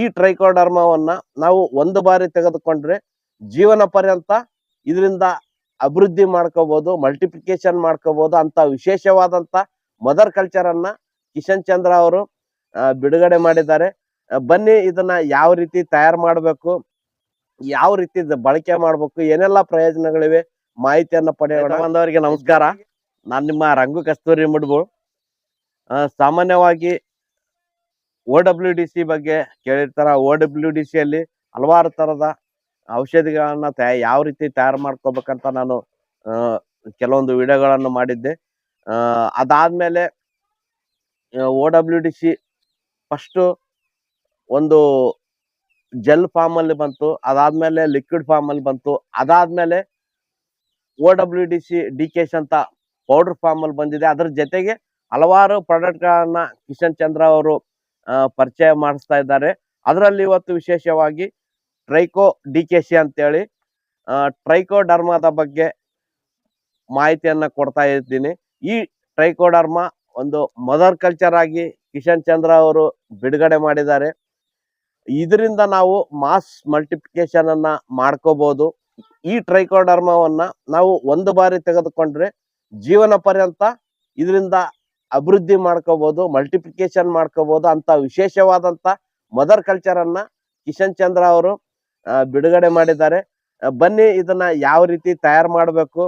ಈ ಟ್ರೈಕೋಡರ್ಮವನ್ನ ನಾವು ಒಂದು ಬಾರಿ ತೆಗೆದುಕೊಂಡ್ರೆ ಜೀವನ ಪರ್ಯಂತ ಇದರಿಂದ ಅಭಿವೃದ್ಧಿ ಮಾಡ್ಕೋಬಹುದು ಮಲ್ಟಿಪ್ಲಿಕೇಶನ್ ಮಾಡ್ಕೋಬಹುದು ಅಂತ ವಿಶೇಷವಾದಂತ ಮದರ್ ಕಲ್ಚರ್ ಅನ್ನ ಕಿಶನ್ ಚಂದ್ರ ಅವರು ಬಿಡುಗಡೆ ಮಾಡಿದ್ದಾರೆ. ಬನ್ನಿ ಇದನ್ನ ಯಾವ ರೀತಿ ತಯಾರು ಮಾಡಬೇಕು ಯಾವ ರೀತಿ ಬಳಕೆ ಮಾಡ್ಬೇಕು ಏನೆಲ್ಲ ಪ್ರಯೋಜನಗಳಿವೆ ಮಾಹಿತಿಯನ್ನ ಪಡೆಯೋಣ ಬಂದವರಿಗೆ ನಮಸ್ಕಾರ. ನಾನು ನಿಮ್ಮ ರಂಗು ಕಸ್ತೂರಿ ಮುಡ್ಬು. ಸಾಮಾನ್ಯವಾಗಿ ಓ ಡಬ್ಲ್ಯೂ ಡಿ ಸಿ ಬಗ್ಗೆ ಕೇಳಿರ್ತಾರ. ಓ ಡಬ್ಲ್ಯೂ ಡಿ ಸಿ ಅಲ್ಲಿ ಹಲವಾರು ತರದ ಔಷಧಿಗಳನ್ನ ತಯಾ, ಯಾವ ರೀತಿ ತಯಾರು ಮಾಡ್ಕೋಬೇಕಂತ ನಾನು ಕೆಲವೊಂದು ವಿಡಿಯೋಗಳನ್ನು ಮಾಡಿದ್ದೆ. ಅದಾದ್ಮೇಲೆ O W D C first ಒಂದು ಜೆಲ್ ಫಾರ್ಮ್ ಅಲ್ಲಿ ಬಂತು, ಅದಾದ್ಮೇಲೆ ಲಿಕ್ವಿಡ್ ಫಾರ್ಮ್ ಅಲ್ಲಿ ಬಂತು, ಅದಾದ್ಮೇಲೆ O W D C D ಕೆಶ್ ಅಂತ ಪೌಡರ್ ಫಾರ್ಮ್ ಅಲ್ಲಿ ಬಂದಿದೆ. ಅದ್ರ ಜೊತೆಗೆ ಹಲವಾರು ಪ್ರಾಡಕ್ಟ್ ಗಳನ್ನ ಕಿಶನ್ ಚಂದ್ರ ಅವರು ಪರಿಚಯ ಮಾಡಿಸ್ತಾ ಇದ್ದಾರೆ. ಅದರಲ್ಲಿ ಇವತ್ತು ವಿಶೇಷವಾಗಿ ಟ್ರೈಕೋ ಡಿ ಕೆ ಸಿ ಅಂತೇಳಿ ಟ್ರೈಕೋಡರ್ಮಾದ ಬಗ್ಗೆ ಮಾಹಿತಿಯನ್ನು ಕೊಡ್ತಾ ಇದ್ದೀನಿ. ಈ ಟ್ರೈಕೋಡರ್ಮಾ ಒಂದು ಮದರ್ ಕಲ್ಚರ್ ಆಗಿ ಕಿಶನ್ ಚಂದ್ರ ಅವರು ಬಿಡುಗಡೆ ಮಾಡಿದ್ದಾರೆ. ಇದರಿಂದ ನಾವು ಮಾಸ್ ಮಲ್ಟಿಪ್ಲಿಕೇಶನ್ ಅನ್ನ ಮಾಡ್ಕೋಬಹುದು ಈ ಟ್ರೈಕೋಡರ್ಮವನ್ನ ನಾವು ಒಂದು ಬಾರಿ ತೆಗೆದುಕೊಂಡ್ರೆ ಜೀವನ ಪರ್ಯಂತ ಇದರಿಂದ ಅಭಿವೃದ್ಧಿ ಮಾಡ್ಕೋಬಹುದು ಮಲ್ಟಿಪ್ಲಿಕೇಶನ್ ಮಾಡ್ಕೋಬಹುದು ಅಂತ ವಿಶೇಷವಾದಂತ ಮದರ್ ಕಲ್ಚರ್ ಅನ್ನ ಕಿಶನ್ ಚಂದ್ರ ಅವರು ಬಿಡುಗಡೆ ಮಾಡಿದ್ದಾರೆ. ಬನ್ನಿ ಇದನ್ನ ಯಾವ ರೀತಿ ತಯಾರು ಮಾಡಬೇಕು,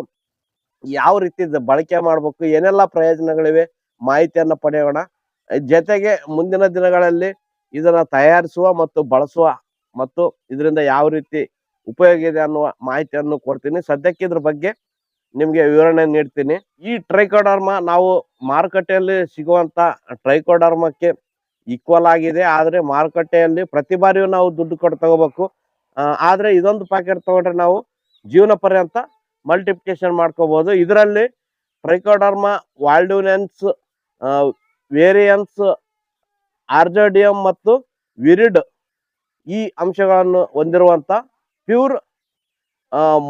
ಯಾವ ರೀತಿ ಬಳಕೆ ಮಾಡಬೇಕು, ಏನೆಲ್ಲ ಪ್ರಯೋಜನಗಳಿವೆ ಮಾಹಿತಿಯನ್ನ ಪಡೆಯೋಣ. ಜೊತೆಗೆ ಮುಂದಿನ ದಿನಗಳಲ್ಲಿ ಇದನ್ನ ತಯಾರಿಸುವ ಮತ್ತು ಬಳಸುವ ಮತ್ತು ಇದರಿಂದ ಯಾವ ರೀತಿ ಉಪಯೋಗ ಇದೆ ಅನ್ನುವ ಮಾಹಿತಿಯನ್ನು ಕೊಡ್ತೀನಿ. ಸದ್ಯಕ್ಕೆ ಇದ್ರ ಬಗ್ಗೆ ನಿಮ್ಗೆ ವಿವರಣೆ ನೀಡ್ತೀನಿ. ಈ ಟ್ರೈಕೋಡರ್ಮ ನಾವು ಮಾರುಕಟ್ಟೆಯಲ್ಲಿ ಸಿಗುವಂತ ಟ್ರೈಕೋಡರ್ಮಕ್ಕೆ ಈಕ್ವಲ್ ಆಗಿದೆ. ಆದ್ರೆ ಮಾರುಕಟ್ಟೆಯಲ್ಲಿ ಪ್ರತಿ ಬಾರಿಯೂ ನಾವು ದುಡ್ಡು ಕೊಟ್ಟು ತಗೋಬೇಕು. ಆದರೆ ಇದೊಂದು ಪ್ಯಾಕೆಟ್ ತಗೊಂಡ್ರೆ ನಾವು ಜೀವನ ಪರ್ಯಂತ ಮಲ್ಟಿಪ್ಲಿಕೇಶನ್ ಮಾಡ್ಕೋಬಹುದು ಇದರಲ್ಲಿ ಟ್ರೈಕೋಡರ್ಮ ವಾಲ್ಡ್ಯೂನೆನ್ಸ್ ವೇರಿಯನ್ಸ್, ಆರ್ಜೋಡಿಯಂ ಮತ್ತು ವಿರಿಡ್ ಈ ಅಂಶಗಳನ್ನು ಹೊಂದಿರುವಂಥ ಪ್ಯೂರ್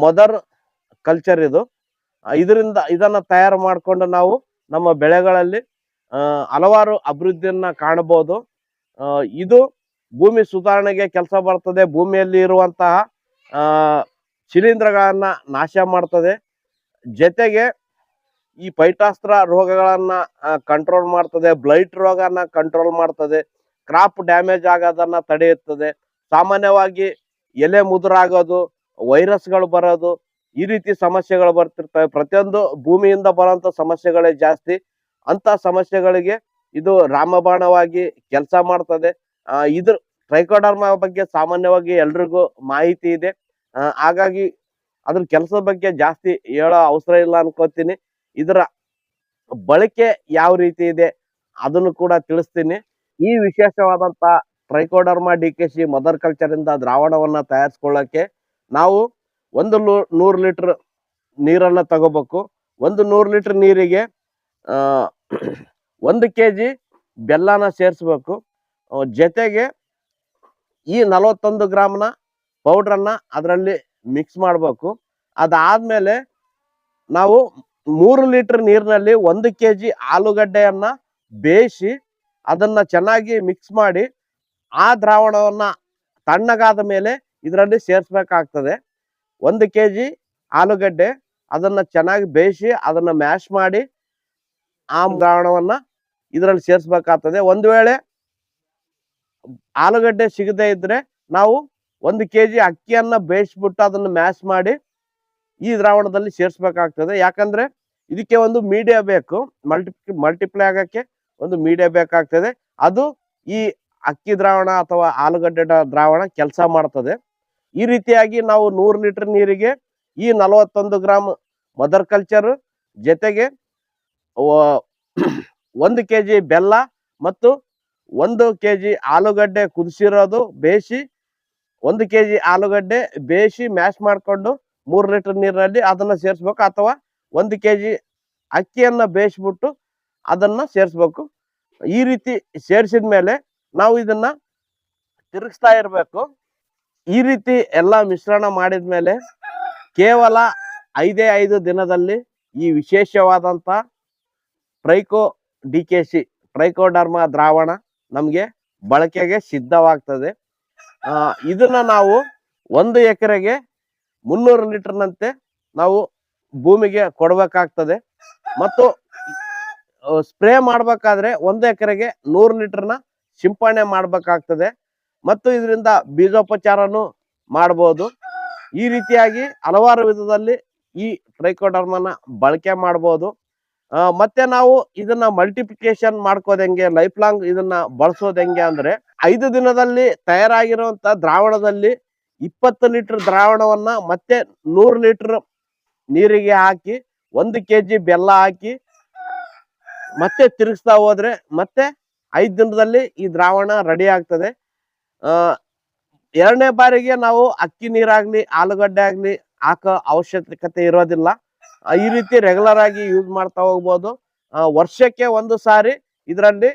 ಮದರ್ ಕಲ್ಚರ್ ಇದು. ಇದರಿಂದ ಇದನ್ನ ತಯಾರು ಮಾಡಿಕೊಂಡು ನಾವು ನಮ್ಮ ಬೆಳೆಗಳಲ್ಲಿ ಹಲವಾರು ಅಭಿವೃದ್ಧಿಯನ್ನ ಕಾಣಬಹುದು. ಇದು ಭೂಮಿ ಸುಧಾರಣೆಗೆ ಕೆಲಸ ಬರ್ತದೆ ಭೂಮಿಯಲ್ಲಿ ಇರುವಂತಹ ಶಿಲೀಂಧ್ರಗಳನ್ನ ನಾಶ ಮಾಡ್ತದೆ. ಜೊತೆಗೆ ಈ ಪೈಟಾಸ್ತ್ರ ರೋಗಗಳನ್ನ ಕಂಟ್ರೋಲ್ ಮಾಡ್ತದೆ. ಬ್ಲೈಟ್ ರೋಗನ ಕಂಟ್ರೋಲ್ ಮಾಡ್ತದೆ. ಕ್ರಾಪ್ ಡ್ಯಾಮೇಜ್ ಆಗೋದನ್ನ ತಡೆಯುತ್ತದೆ. ಸಾಮಾನ್ಯವಾಗಿ ಎಲೆ ಮುದುರಾಗೋದು ವೈರಸ್ಗಳು ಬರೋದು ಈ ರೀತಿ ಸಮಸ್ಯೆಗಳು ಬರ್ತಿರ್ತವೆ. ಪ್ರತಿಯೊಂದು ಭೂಮಿಯಿಂದ ಬರುವಂತ ಸಮಸ್ಯೆಗಳೇ ಜಾಸ್ತಿ. ಅಂತ ಸಮಸ್ಯೆಗಳಿಗೆ ಇದು ರಾಮಬಾಣವಾಗಿ ಕೆಲಸ ಮಾಡ್ತದೆ. ಇದ್ರ ಟ್ರೈಕೋಡರ್ಮ ಬಗ್ಗೆ ಸಾಮಾನ್ಯವಾಗಿ ಎಲ್ರಿಗೂ ಮಾಹಿತಿ ಇದೆ. ಹಾಗಾಗಿ ಅದ್ರ ಕೆಲಸದ ಬಗ್ಗೆ ಜಾಸ್ತಿ ಹೇಳೋ ಅವಸರ ಇಲ್ಲ ಅನ್ಕೋತೀನಿ. ಇದರ ಬಳಕೆ ಯಾವ ರೀತಿ ಇದೆ ಅದನ್ನು ಕೂಡ ತಿಳಿಸ್ತೀನಿ. ಈ ವಿಶೇಷವಾದಂತ trichoderma D K C mother culture ಇಂದ ದ್ರಾವಣವನ್ನ ತಯಾರಿಸ್ಕೊಳ್ಳಕ್ಕೆ ನಾವು ಒಂದು ನೂರು ಲೀಟರ್ ನೀರನ್ನ ತಗೋಬೇಕು. ಒಂದು ನೂರು ಲೀಟರ್ ನೀರಿಗೆ ಒಂದು ಕೆ ಜಿ ಬೆಲ್ಲನ ಸೇರಿಸ್ಬೇಕು. ಜೊತೆಗೆ ಈ ನಲವತ್ತೊಂದು ಗ್ರಾಮ್ನ ಪೌಡ್ರನ್ನು ಅದರಲ್ಲಿ ಮಿಕ್ಸ್ ಮಾಡಬೇಕು. ಅದಾದಮೇಲೆ ನಾವು ಮೂರು ಲೀಟರ್ ನೀರಿನಲ್ಲಿ ಒಂದು ಕೆ ಜಿ ಆಲೂಗಡ್ಡೆಯನ್ನು ಬೇಯಿಸಿ ಅದನ್ನ ಚೆನ್ನಾಗಿ ಮಿಕ್ಸ್ ಮಾಡಿ ಆ ದ್ರಾವಣವನ್ನ ತಣ್ಣಗಾದ ಮೇಲೆ ಇದರಲ್ಲಿ ಸೇರಿಸ್ಬೇಕಾಗ್ತದೆ. ಒಂದು ಕೆ ಜಿ ಆಲೂಗಡ್ಡೆ ಅದನ್ನ ಚೆನ್ನಾಗಿ ಬೇಯಿಸಿ ಅದನ್ನ ಮ್ಯಾಶ್ ಮಾಡಿ ಆ ದ್ರಾವಣವನ್ನ ಇದರಲ್ಲಿ ಸೇರಿಸ್ಬೇಕಾಗ್ತದೆ. ಒಂದು ವೇಳೆ ಆಲೂಗಡ್ಡೆ ಸಿಗದೆ ಇದ್ರೆ ನಾವು ಒಂದು ಕೆ ಜಿ ಅಕ್ಕಿಯನ್ನ ಬೇಯಿಸ್ಬಿಟ್ಟು ಅದನ್ನ ಮ್ಯಾಶ್ ಮಾಡಿ ಈ ದ್ರಾವಣದಲ್ಲಿ ಸೇರಿಸ್ಬೇಕಾಗ್ತದೆ. ಯಾಕಂದ್ರೆ ಇದಕ್ಕೆ ಒಂದು ಮೀಡಿಯಾ ಬೇಕು. ಮಲ್ಟಿ ಮಲ್ಟಿಪ್ಲೈ ಆಗಕ್ಕೆ ಒಂದು ಮೀಡಿಯಾ ಬೇಕಾಗ್ತದೆ. ಅದು ಈ ಅಕ್ಕಿ ದ್ರಾವಣ ಅಥವಾ ಆಲೂಗಡ್ಡೆ ದ್ರಾವಣ ಕೆಲಸ ಮಾಡ್ತದೆ. ಈ ರೀತಿಯಾಗಿ ನಾವು ನೂರು ಲೀಟರ್ ನೀರಿಗೆ ಈ ನಲವತ್ತೊಂದು ಗ್ರಾಮ್ ಮದರ್ ಕಲ್ಚರ್ ಜೊತೆಗೆ ಒಂದು ಕೆ ಜಿ ಬೆಲ್ಲ ಮತ್ತು ಒಂದು ಕೆ ಜಿ ಆಲೂಗಡ್ಡೆ ಕುದಿಸಿರೋದು ಬೇಯಿಸಿ, ಒಂದು ಕೆ ಜಿ ಆಲೂಗಡ್ಡೆ ಬೇಯಿಸಿ ಮ್ಯಾಶ್ ಮಾಡಿಕೊಂಡು ಮೂರು ಲೀಟರ್ ನೀರಿನಲ್ಲಿ ಅದನ್ನು ಸೇರಿಸ್ಬೇಕು ಅಥವಾ ಒಂದು ಕೆ ಜಿ ಅಕ್ಕಿಯನ್ನು ಬೇಯಿಸ್ಬಿಟ್ಟು ಅದನ್ನು ಸೇರಿಸ್ಬೇಕು. ಈ ರೀತಿ ಸೇರಿಸಿದ ಮೇಲೆ ನಾವು ಇದನ್ನು ತಿರುಗಿಸ್ತಾ ಇರಬೇಕು. ಈ ರೀತಿ ಎಲ್ಲ ಮಿಶ್ರಣ ಮಾಡಿದ ಮೇಲೆ ಕೇವಲ ಐದೇ ಐದು ದಿನದಲ್ಲಿ ಈ ವಿಶೇಷವಾದಂತ tricho D K C trichoderma ದ್ರಾವಣ ನಮಗೆ ಬಳಕೆಗೆ ಸಿದ್ಧವಾಗ್ತದೆ. ಇದನ್ನ ನಾವು ಒಂದು ಎಕರೆಗೆ ಮುನ್ನೂರು ಲೀಟರ್ನಂತೆ ನಾವು ಭೂಮಿಗೆ ಕೊಡಬೇಕಾಗ್ತದೆ. ಮತ್ತು ಸ್ಪ್ರೇ ಮಾಡಬೇಕಾದ್ರೆ ಒಂದು ಎಕರೆಗೆ ನೂರು ಲೀಟರ್ನ ಸಿಂಪಡಣೆ ಮಾಡ್ಬೇಕಾಗ್ತದೆ. ಮತ್ತು ಇದರಿಂದ ಬೀಜೋಪಚಾರನೂ ಮಾಡ್ಬೋದು. ಈ ರೀತಿಯಾಗಿ ಹಲವಾರು ವಿಧದಲ್ಲಿ ಈ ಟ್ರೈಕೋಡರ್ಮನ ಬಳಕೆ ಮಾಡ್ಬೋದು. ಆ, ಮತ್ತೆ ನಾವು ಇದನ್ನ ಮಲ್ಟಿಪ್ಲಿಕೇಶನ್ ಮಾಡ್ಕೋದ್ ಹೆಂಗೆ ಲೈಫ್ ಲಾಂಗ್ ಇದನ್ನ ಬಳಸೋದ್ ಹೆಂಗೆ ಅಂದ್ರೆ ಐದು ದಿನದಲ್ಲಿ ತಯಾರಾಗಿರುವಂತ ದ್ರಾವಣದಲ್ಲಿ ಇಪ್ಪತ್ತು ಲೀಟರ್ ದ್ರಾವಣವನ್ನ ಮತ್ತೆ ನೂರು ಲೀಟರ್ ನೀರಿಗೆ ಹಾಕಿ ಒಂದು ಕೆಜಿ ಬೆಲ್ಲ ಹಾಕಿ ಮತ್ತೆ ತಿರುಗಿಸ್ತಾ ಹೋದ್ರೆ ಮತ್ತೆ ಐದು ದಿನದಲ್ಲಿ ಈ ದ್ರಾವಣ ರೆಡಿ ಆಗ್ತದೆ. ಎರಡನೇ ಬಾರಿಗೆ ನಾವು ಅಕ್ಕಿ ನೀರಾಗ್ಲಿ, ಆಲೂಗಡ್ಡೆ ಆಗ್ಲಿ ಹಾಕೋ ಅವಶ್ಯಕತೆ ಇರೋದಿಲ್ಲ. ಈ ರೀತಿ ರೆಗ್ಯುಲರ್ ಆಗಿ ಯೂಸ್ ಮಾಡ್ತಾ ಹೋಗ್ಬೋದು. ವರ್ಷಕ್ಕೆ ಒಂದು ಸಾರಿ ಇದರಲ್ಲಿ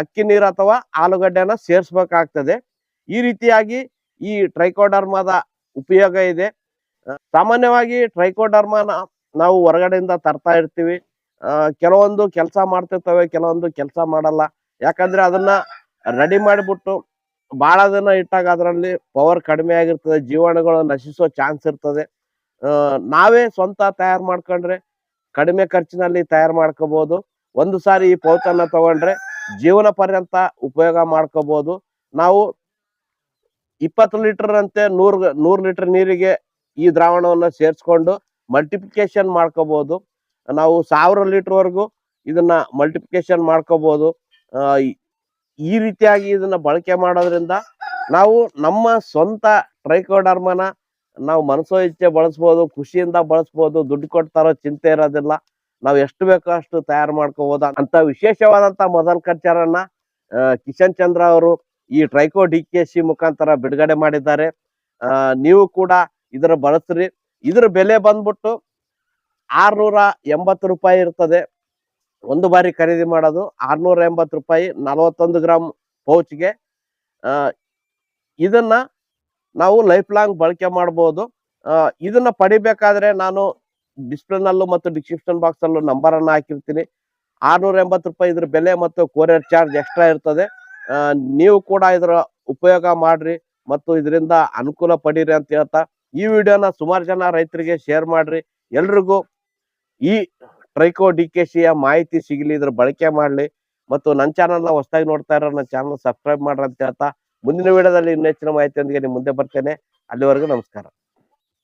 ಅಕ್ಕಿ ನೀರು ಅಥವಾ ಆಲೂಗಡ್ಡೆನ ಸೇರಿಸ್ಬೇಕಾಗ್ತದೆ. ಈ ರೀತಿಯಾಗಿ ಈ ಟ್ರೈಕೋಡರ್ಮದ ಉಪಯೋಗ ಇದೆ. ಸಾಮಾನ್ಯವಾಗಿ ಟ್ರೈಕೋಡರ್ಮನ ನಾವು ಹೊರಗಡೆಯಿಂದ ತರ್ತಾ ಇರ್ತೀವಿ. ಕೆಲವೊಂದು ಕೆಲಸ ಮಾಡ್ತಿರ್ತವೆ, ಕೆಲವೊಂದು ಕೆಲಸ ಮಾಡಲ್ಲ. ಯಾಕಂದ್ರೆ ಅದನ್ನ ರೆಡಿ ಮಾಡಿಬಿಟ್ಟು ಬಹಳ ದಿನ ಇಟ್ಟಾಗ ಅದರಲ್ಲಿ ಪವರ್ ಕಡಿಮೆ ಆಗಿರ್ತದೆ, ಜೀವಾಣುಗಳು ನಶಿಸೋ ಚಾನ್ಸ್ ಇರ್ತದೆ. ನಾವೇ ಸ್ವಂತ ತಯಾರು ಮಾಡ್ಕೊಂಡ್ರೆ ಕಡಿಮೆ ಖರ್ಚಿನಲ್ಲಿ ತಯಾರು ಮಾಡ್ಕೋಬಹುದು ಒಂದು ಸಾರಿ ಈ ಪೌಚನ್ನ ತಗೊಂಡ್ರೆ ಜೀವನ ಪರ್ಯಂತ ಉಪಯೋಗ ಮಾಡ್ಕೋಬಹುದು ನಾವು ಇಪ್ಪತ್ತು ಲೀಟರ್ ಅಂತೆ ನೂರ್ ನೂರ್ ಲೀಟರ್ ನೀರಿಗೆ ಈ ದ್ರಾವಣವನ್ನ ಸೇರಿಸ್ಕೊಂಡು ಮಲ್ಟಿಪ್ಲಿಕೇಶನ್ ಮಾಡ್ಕೋಬಹುದು ನಾವು ಸಾವಿರ ಲೀಟರ್ ವರೆಗೂ ಇದನ್ನ ಮಲ್ಟಿಪ್ಲಿಕೇಶನ್ ಮಾಡ್ಕೋಬಹುದು ಈ- ರೀತಿಯಾಗಿ ಇದನ್ನ ಬಳಕೆ ಮಾಡೋದ್ರಿಂದ ನಾವು ನಮ್ಮ ಸ್ವಂತ ಟ್ರೈಕೋಡರ್ಮನ ನಾವು ಮನಸೋ ಇಚ್ಛೆ ಬಳಸ್ಬೋದು, ಖುಷಿಯಿಂದ ಬಳಸ್ಬೋದು, ದುಡ್ಡು ಕೊಡ್ತಾರೋ ಚಿಂತೆ ಇರೋದಿಲ್ಲ. ನಾವು ಎಷ್ಟು ಬೇಕೋ ಅಷ್ಟು ತಯಾರು ಮಾಡ್ಕೋಬೋದ. ಅಂತ ವಿಶೇಷವಾದಂತ ಮೊದಲ ಕಲ್ಚರನ್ನ ಕಿಶನ್ ಚಂದ್ರ ಅವರು ಈ ಟ್ರೈಕೋ ಡಿ ಕೆ ಸಿ ಮುಖಾಂತರ ಬಿಡುಗಡೆ ಮಾಡಿದ್ದಾರೆ. ನೀವು ಕೂಡ ಇದರ ಬಳಸ್ರಿ. ಇದ್ರ ಬೆಲೆ ಬಂದ್ಬಿಟ್ಟು ಆರ್ನೂರ ಎಂಬತ್ತು ರೂಪಾಯಿ ಇರ್ತದೆ. ಒಂದು ಬಾರಿ ಖರೀದಿ ಮಾಡೋದು ಆರ್ನೂರ ಎಂಬತ್ತು ರೂಪಾಯಿ ನಲವತ್ತೊಂದು ಗ್ರಾಮ್ ಪೌಚ್ಗೆ. ಇದನ್ನ ನಾವು ಲೈಫ್ ಲಾಂಗ್ ಬಳಕೆ ಮಾಡ್ಬೋದು. ಆ, ಇದನ್ನ ಪಡಿಬೇಕಾದ್ರೆ ನಾನು ಡಿಸ್ಪ್ಲೇನಲ್ಲೂ ಮತ್ತು ಡಿಸ್ಕ್ರಿಪ್ಷನ್ ಬಾಕ್ಸ್ ಅಲ್ಲೂ ನಂಬರ್ ಅನ್ನ ಹಾಕಿರ್ತೀನಿ. ಆರ್ನೂರ ಎಂಬತ್ತು ರೂಪಾಯಿ ಇದ್ರ ಬೆಲೆ ಮತ್ತು ಕೊರಿಯರ್ ಚಾರ್ಜ್ ಎಕ್ಸ್ಟ್ರಾ ಇರ್ತದೆ. ನೀವು ಕೂಡ ಇದರ ಉಪಯೋಗ ಮಾಡ್ರಿ ಮತ್ತು ಇದರಿಂದ ಅನುಕೂಲ ಪಡೀರಿ ಅಂತ ಹೇಳ್ತಾ ಈ ವಿಡಿಯೋನ ಸುಮಾರು ಜನ ರೈತರಿಗೆ ಶೇರ್ ಮಾಡ್ರಿ. ಎಲ್ರಿಗೂ ಈ ಟ್ರೈಕೋ ಡಿ ಕೆ ಸಿಯ ಮಾಹಿತಿ ಸಿಗಲಿ, ಇದ್ರ ಬಳಕೆ ಮಾಡಲಿ ಮತ್ತು ನನ್ನ ಚಾನಲ್ನ ಹೊಸದಾಗಿ ನೋಡ್ತಾ ಇರೋ ನನ್ನ ಚಾನಲ್ ಸಬ್ಸ್ಕ್ರೈಬ್ ಮಾಡ್ರಿ ಅಂತ ಹೇಳ್ತಾ ಮುಂದಿನ ವಿಡಿಯೋದಲ್ಲಿ ಇನ್ನೂ ಹೆಚ್ಚಿನ ಮಾಹಿತಿಯೊಂದಿಗೆ ನಿಮ್ಮ ಮುಂದೆ ಬರ್ತೇನೆ. ಅಲ್ಲಿವರೆಗೂ ನಮಸ್ಕಾರ.